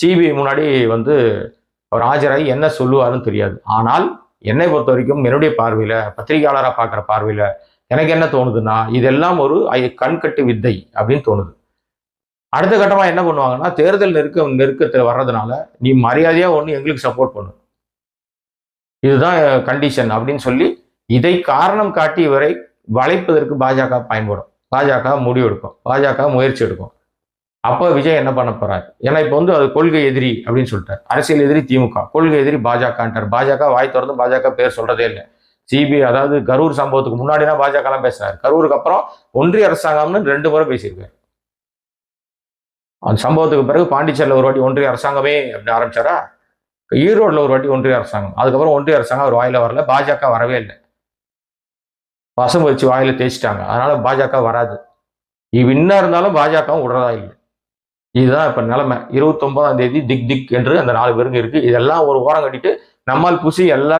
CBI முன்னாடி வந்து அவர் ஆஜராகி என்ன சொல்லுவாருன்னு தெரியாது. ஆனால் என்னை பொறுத்த வரைக்கும் என்னுடைய பார்வையில் பத்திரிகையாளராக பார்க்குற பார்வையில் எனக்கு என்ன தோணுதுன்னா இதெல்லாம் ஒரு கண்கட்டு வித்தை அப்படின்னு தோணுது. அடுத்த கட்டமாக என்ன பண்ணுவாங்கன்னா தேர்தல் நெருக்க நெருக்கத்தில் வர்றதுனால நீ மரியாதையாக ஒன்று எங்களுக்கு சப்போர்ட் பண்ணு. இதுதான் கண்டிஷன் அப்படின்னு சொல்லி இதை காரணம் காட்டி வரை வளைப்பதற்கு பாஜக பயன்படும். பாஜக முடிவெடுக்கும். பாஜக முயற்சி எடுக்கும். அப்போ விஜய் என்ன பண்ண போறாரு? ஏன்னா இப்போ வந்து அது கொள்கை எதிரி அப்படின்னு சொல்லிட்டார். அரசியல் எதிரி திமுக. கொள்கை எதிரி பாஜகன்ட்டார் பாஜக வாய் திறந்து பாஜக பேர் சொல்றதே இல்லை. சிபிஐ அதாவது கரூர் சம்பவத்துக்கு முன்னாடினா பாஜகலாம் பேசினார். கரூருக்கு அப்புறம் ஒன்றிய அரசாங்கம்னு ரெண்டு முறை பேசியிருக்காரு. அந்த சம்பவத்துக்கு பிறகு பாண்டிச்சேரியில் ஒரு வாட்டி ஒன்றிய அரசாங்கமே அப்படின்னு ஆரம்பிச்சாரா? ஈரோட்டில் ஒரு வாட்டி ஒன்றிய அரசாங்கம். அதுக்கப்புறம் ஒன்றிய அரசாங்கம் அவர் வாயில வரல. பாஜக வரவே இல்லை. பசங்க வச்சு வாயில தேய்ச்சிட்டாங்க. அதனால பாஜக வராது. இவ் இன்னும் இருந்தாலும் பாஜகவும் விடுறதா இல்லை. இதுதான் இப்போ நிலைமை. இருபத்தொன்பதாம் தேதி திக் திக் என்று அந்த நாலு பேருங்க இருக்கு. இதெல்லாம் ஒரு ஓரம் கட்டிட்டு நம்மால் பூசி எல்லா